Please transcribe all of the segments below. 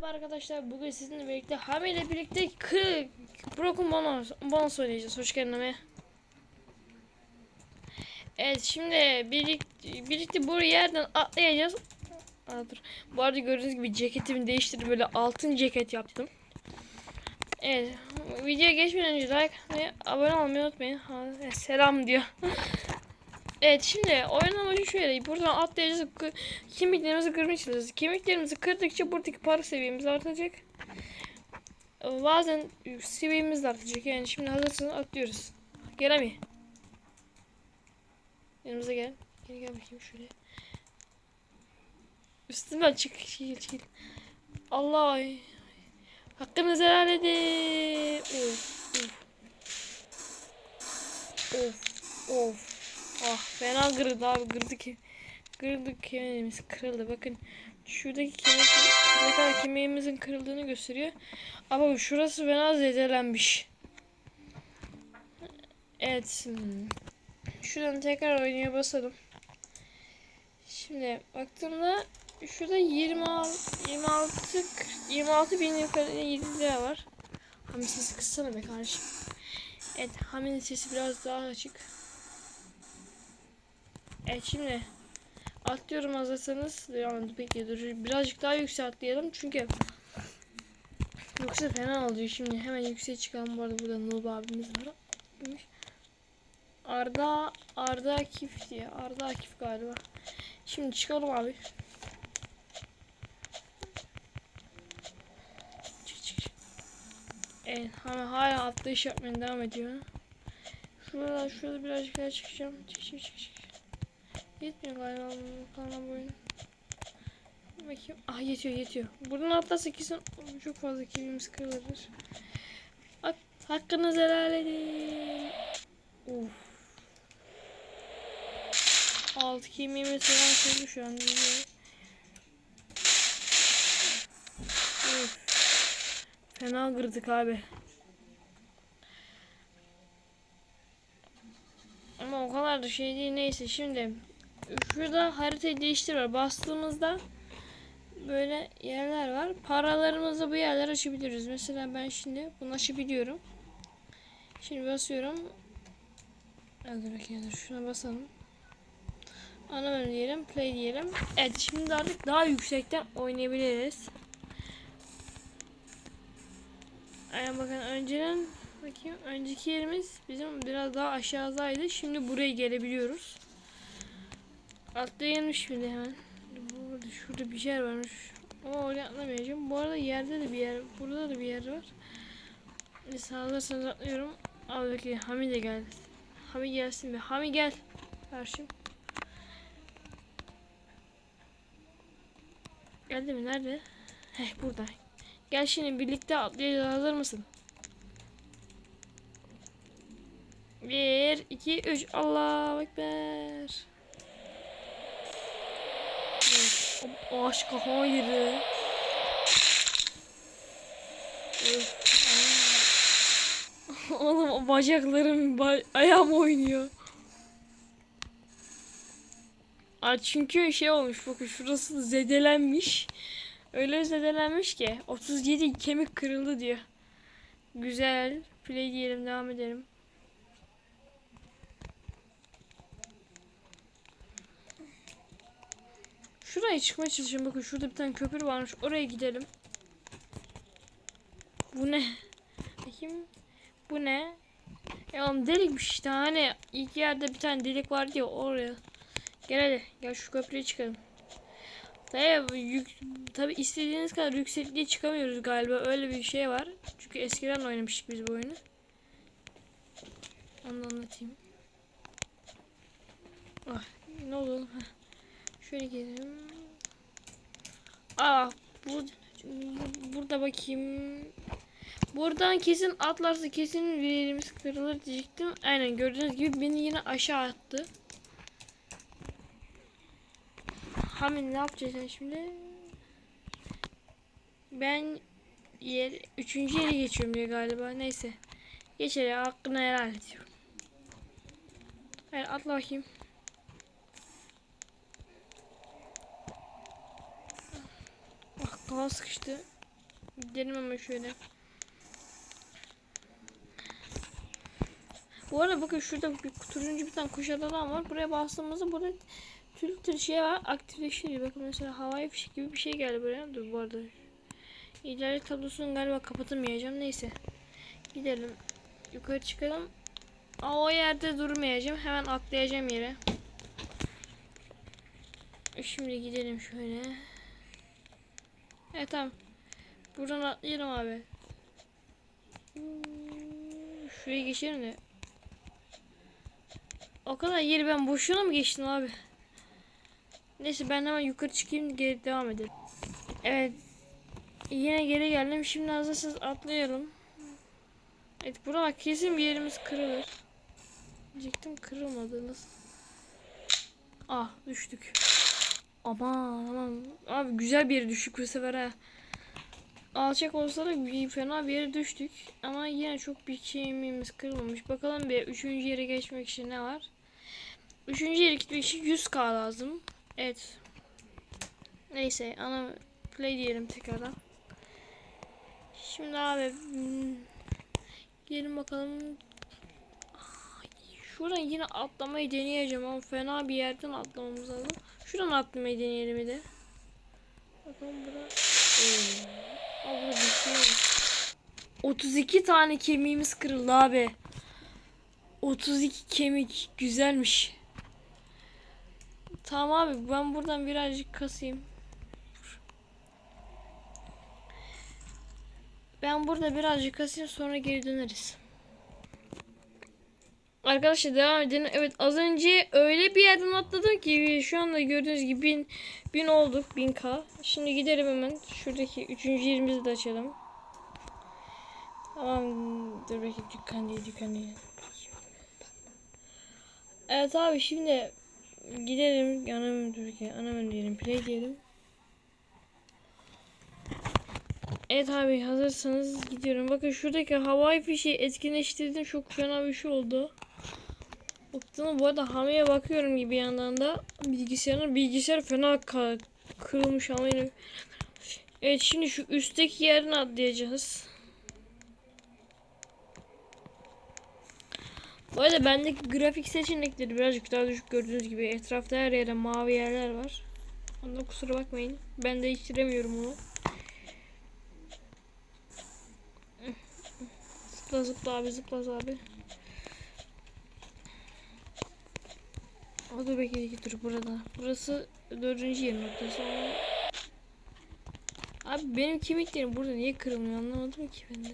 Merhaba arkadaşlar bugün sizinle birlikte Hami ile birlikte K Broken Bonus, bonus oynayacağız. Hoş geldin Hami. Evet şimdi birlikte, birlikte bu yerden atlayacağız. Aa, dur. Bu arada gördüğünüz gibi ceketimi değiştirdim böyle altın ceket yaptım. Evet videoya geçmeden önce like ve abone olmayı unutmayın. Ha, selam diyor. Evet şimdi oyun amacı şöyle. Buradan atlayacağız. Kemiklerimizi çalışacağız. Kemiklerimizi kırdıkça buradaki para seviyemiz artacak. Bazen seviyemiz artacak. Yani şimdi hazırsanız atlıyoruz. Gel Ami. Yanımıza gel. Gel gel bakayım şuraya. Üstünden çık. Çekil çekil. Allah ay. Hakkınızı helal edin. Of. Of. Of. Of. Ah fena kırıldı abi kırdı ki. Kırıldı kemiğimiz kırıldı. Bakın şuradaki kemik ne kadar kemiğimizin kırıldığını gösteriyor. Ama şurası fena zedelenmiş. Evet. Şuradan tekrar oynaya basalım. Şimdi baktığımda şurada 26 26 26 bin yukarı 7 lira var. Hamit sesi kıssana be kardeşim. Evet Hamid'in sesi biraz daha açık. Evet şimdi atlıyorum hazırsanız. Yani peki dur birazcık daha yüksek atlayalım çünkü yoksa fena oluyor şimdi hemen yükseğe çıkalım bu arada burada Noob abimiz var. Arda Arda Akif diye Arda Akif galiba. Şimdi çıkalım abi. Çık çık. Evet hala, hala atlayış yapmaya devam ediyor. Şurada şurada birazcık daha çıkacağım. Çık çık çık çık. Yetmiyor galiba kanal boyun. Bakayım. Ah yetiyor yetiyor. Buradan atlarsa kesin çok fazla kemiğimiz kırılır. At, hakkınızı helal edin. Uf. Alt kemiğimiz falan kırdı şu an. Uf. Fena kırdık abi. Ama o kadar da şey değil neyse şimdi şurada haritayı değiştir var. Bastığımızda böyle yerler var. Paralarımızı bu yerler açabiliriz. Mesela ben şimdi bunu açabiliyorum. Şimdi basıyorum. Hadi bakayım şuna basalım. Ana menü diyelim. Play diyelim. Evet şimdi artık daha yüksekten oynayabiliriz. Aynen bakın önceden bakayım önceki yerimiz bizim biraz daha aşağıdaydı. Şimdi buraya gelebiliyoruz. Atlayalım şimdi hemen. Burada şurada bir yer varmış. Ama oraya atlamayacağım. Bu arada yerde de bir yer, burada da bir yer var. Neyse alırsanız atlıyorum. Al bakayım Hami de geldi. Hami gelsin be. Hami gel. Karşım. Geldi mi? Nerede? Heh burada. Gel şimdi birlikte atlayacağız. Hazır mısın? Bir, iki, üç. Allah ekber. O aşk kafama girdi. Öf, aa. Oğlum bacaklarım ba ayağım oynuyor. Aa, çünkü şey olmuş bakın şurası zedelenmiş. Öyle zedelenmiş ki 37 kemik kırıldı diyor. Güzel. Play diyelim devam edelim. Şuraya çıkmaya çalışıyorum. Bakın şurada bir tane köprü varmış. Oraya gidelim. Bu ne? Bakayım. Bu ne? Ya oğlum delikmiş işte. Hani ilk yerde bir tane delik vardı ya oraya. Gel hadi. Gel şu köprüye çıkalım. Tabi, yük, tabi istediğiniz kadar yüksekliğe çıkamıyoruz galiba. Öyle bir şey var. Çünkü eskiden oynamıştık biz bu oyunu. Onu anlatayım. Ah, ne oldu? oğlum? Şöyle gelelim. Aa, bu, bu- burada bakayım. Buradan kesin atlarsa kesin bir yerimiz kırılır diyecektim. Aynen gördüğünüz gibi beni yine aşağı attı. Hamid ne yapacağız sen şimdi? Ben yer üçüncü yere geçiyorum diye galiba. Neyse. Geç hele hakkını helal ediyorum. Hayır atla bakayım. Ah kafa sıkıştı. Gidelim ama şöyle. Bu arada bakın şurada bir turuncu bir tane kuş adadan var. Buraya bastığımızda burada tür tür şey var aktifleşiyor. Bakın mesela havai fişek gibi bir şey geldi buraya. Dur bu arada. İleride tablosunu galiba kapatamayacağım. Neyse. Gidelim. Yukarı çıkalım. Aa, o yerde durmayacağım. Hemen atlayacağım yere. Şimdi gidelim şöyle. Evet tamam. Buradan atlayalım abi. Şuraya geçelim de. O kadar yeri ben boşuna mı geçtim abi? Neyse ben hemen yukarı çıkayım geri devam edelim. Evet. Yine geri geldim. Şimdi hazırsanız atlayalım. Evet burada bak kesin bir yerimiz kırılır. Diyecektim kırılmadı nasıl? Ah düştük. Aman aman. Abi güzel bir yere düştük bu sefer ha. Alçak olsa da bir fena bir yere düştük. Ama yine çok bir kemiğimiz kırılmamış. Bakalım bir üçüncü yere geçmek için ne var? Üçüncü yere gitmek için 100k lazım. Evet. Neyse ana play diyelim tekrardan. Şimdi abi gelin bakalım. Şuradan yine atlamayı deneyeceğim ama fena bir yerden atlamamız lazım. Şuradan atlamayı deneyelim bir de. Bakalım bura. Oo. Aa, burada bir şey var. 32 tane kemiğimiz kırıldı abi. 32 kemik güzelmiş. Tamam abi ben buradan birazcık kasayım. Ben burada birazcık kasayım sonra geri döneriz. Arkadaşlar devam edelim. Evet az önce öyle bir yerden atladım ki şu anda gördüğünüz gibi bin, bin olduk. 1000k. Şimdi gidelim hemen. Şuradaki üçüncü yerimizi de açalım. Tamam. Dur bakayım dükkan değil dükkan değil. Evet abi şimdi gidelim. Anam dur bakayım. Anam diyelim. Play diyelim. Evet abi hazırsanız gidiyorum. Bakın şuradaki havai fişeği etkinleştirdim. Çok fena bir şey oldu. Baktım bu arada hamile bakıyorum gibi yandan da bilgisayarın bilgisayar fena kırılmış ama yine. Evet şimdi şu üstteki yerden atlayacağız. Bu arada bendeki grafik seçenekleri birazcık daha düşük gördüğünüz gibi etrafta her yere mavi yerler var. Ondan kusura bakmayın. Ben değiştiremiyorum onu. Zıpla zıpla abi zıpla abi. O da belki dur burada. Burası dördüncü yer noktası. Abi benim kemiklerim burada niye kırılmıyor anlamadım ki ben de.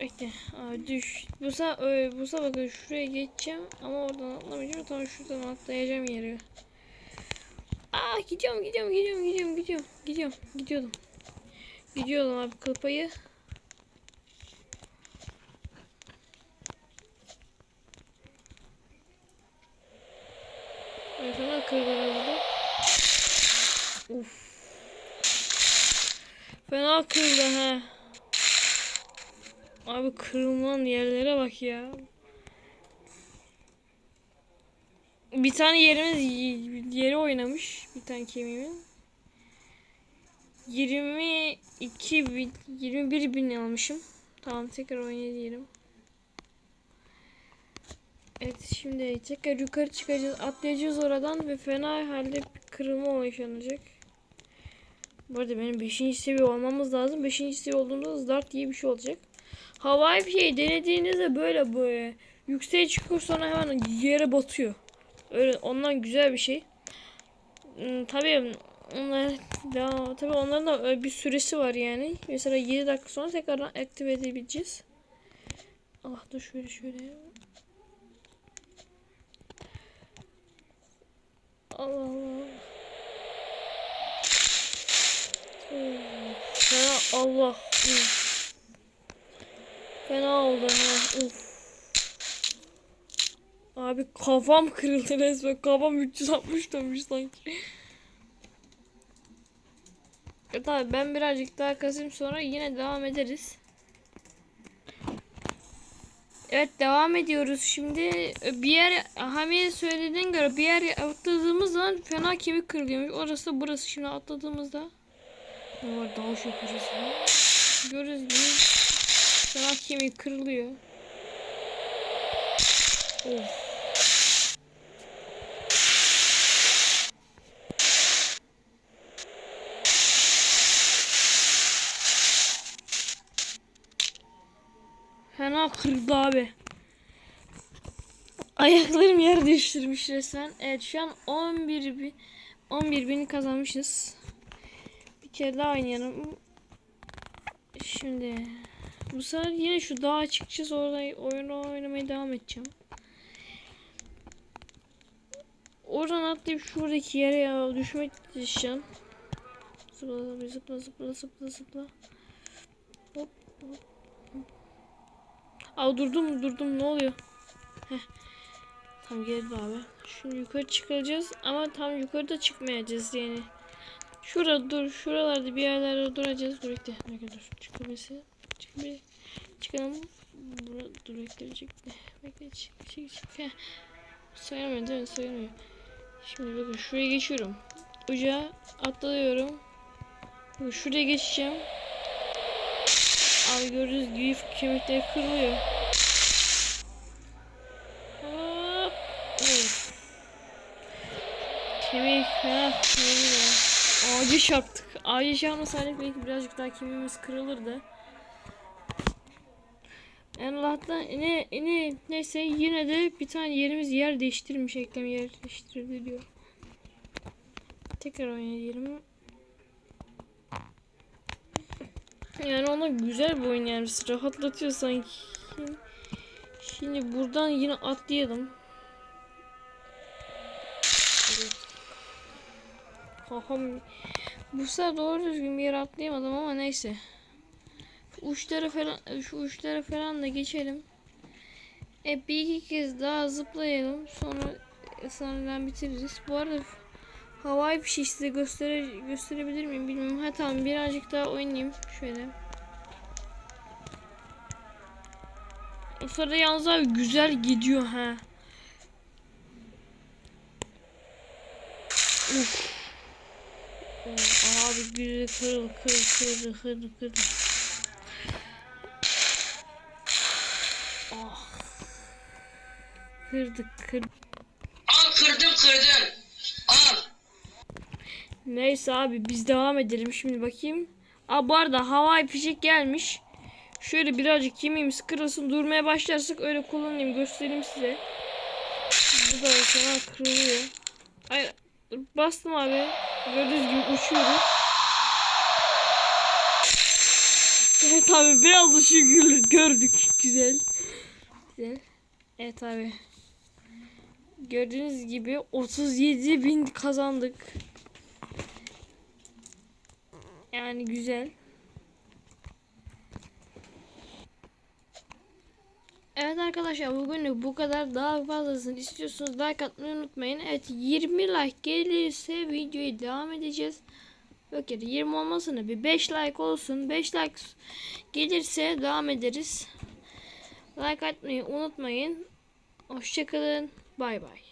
Bekle. Aa, düş. Bu sefer, bu sefer bakın şuraya geçeceğim ama oradan atlamayacağım. Tamam şuradan atlayacağım yere. Aa gidiyorum gidiyorum gidiyorum gidiyorum gidiyorum gidiyorum gidiyordum. Gidiyordum abi kılpayı. Ay fena kırdı burada. Uf. Kırdı ha. Abi kırılan yerlere bak ya. Bir tane yerimiz y- yere oynamış. Bir tane kemiğimin. 22 bin, 21 bin almışım. Tamam tekrar oynayalım. Evet şimdi tekrar yukarı çıkacağız. Atlayacağız oradan ve fena halde bir kırılma yaşanacak. Bu arada benim 5. seviye olmamız lazım. 5. seviye olduğunda zart diye bir şey olacak. Havai bir şey denediğinizde böyle böyle yükseğe çıkıyor sonra hemen yere batıyor. Öyle ondan güzel bir şey. Hmm, tabii onlar daha tabii onların da öyle bir süresi var yani. Mesela 7 dakika sonra tekrardan aktive edebileceğiz. Allah dur şöyle şöyle. Allah Allah. Fena Allah. Fena oldu ha. Uf. Abi kafam kırıldı resmen. Kafam 360 dönmüş sanki. Evet abi ben birazcık daha kasayım sonra yine devam ederiz. Evet devam ediyoruz. Şimdi bir yer Hamiye söylediğine göre bir yer atladığımız zaman fena kemik kırılıyormuş. Orası burası şimdi atladığımızda. Ne var daha orası. Görürüz gibi fena kemik kırılıyor. Of. Fena kırdı abi. Ayaklarım yer değiştirmiş resmen. Evet şu an 11 bin 11 bini kazanmışız. Kere daha oynayalım. Şimdi bu sefer yine şu dağa çıkacağız. Orada oyunu oynamaya devam edeceğim. Oradan atlayıp şuradaki yere ya düşmek isteyeceğim. Zıpla zıpla zıpla zıpla zıpla. Hop hop. Aa durdum durdum ne oluyor? Heh. Tam geldi abi. Şimdi yukarı çıkacağız ama tam yukarıda çıkmayacağız yani. Şurada dur, şuralarda bir yerlerde duracağız. Dur bekle. Dur. Çıkabilse. Çıkabilse. Çıkalım. Burada dur bekle. Bekle. Çık çık çık. Heh. Sayamıyor değil mi? Sayamıyor. Şimdi bakın şuraya geçiyorum. Uca atlıyorum. Bakın şuraya geçeceğim. Abi gördüğünüz gibi kemikleri kırılıyor. Hop. Kemik ha kırılıyor. Ağacı çarptık. Ağacı çarpmasaydık belki birazcık daha kemiğimiz kırılırdı. En Allah'tan ne, ne, neyse yine de bir tane yerimiz yer değiştirmiş eklem yer değiştirdi diyor. Tekrar oynayalım. Yani ona güzel bir oyun yani rahatlatıyor sanki. Şimdi buradan yine atlayalım. Haham. Bu sefer doğru düzgün bir yere atlayamadım ama neyse. Şu uçlara falan şu uçlara falan da geçelim. E bir iki kez daha zıplayalım. Sonra sanırım bitiririz. Bu arada havai fişi size göstere gösterebilir miyim bilmiyorum. Ha tamam birazcık daha oynayayım şöyle. O sırada yalnız abi güzel gidiyor ha. Uf. Abi güzel kırıl kırıl kırıl kırıl kırıl. Ah. Kırdık kırdık. Al kırdım kırdım. Al. Neyse abi biz devam edelim şimdi bakayım. Aa bu arada havai fişek gelmiş. Şöyle birazcık kemiğimiz kırılsın durmaya başlarsak öyle kullanayım göstereyim size. Bu da sana kırılıyor. Ay bastım abi. Gördüğünüz gibi uçuyoruz. Evet abi biraz gör- gördük. Güzel. Güzel. Evet abi. Gördüğünüz gibi 37 bin kazandık. Yani güzel. Evet arkadaşlar bugünlük bu kadar. Daha fazlasını istiyorsanız like atmayı unutmayın. Evet 20 like gelirse videoyu devam edeceğiz. Yok ya 20 olmasın bir 5 like olsun. 5 like gelirse devam ederiz. Like atmayı unutmayın. Hoşçakalın. Bay bay.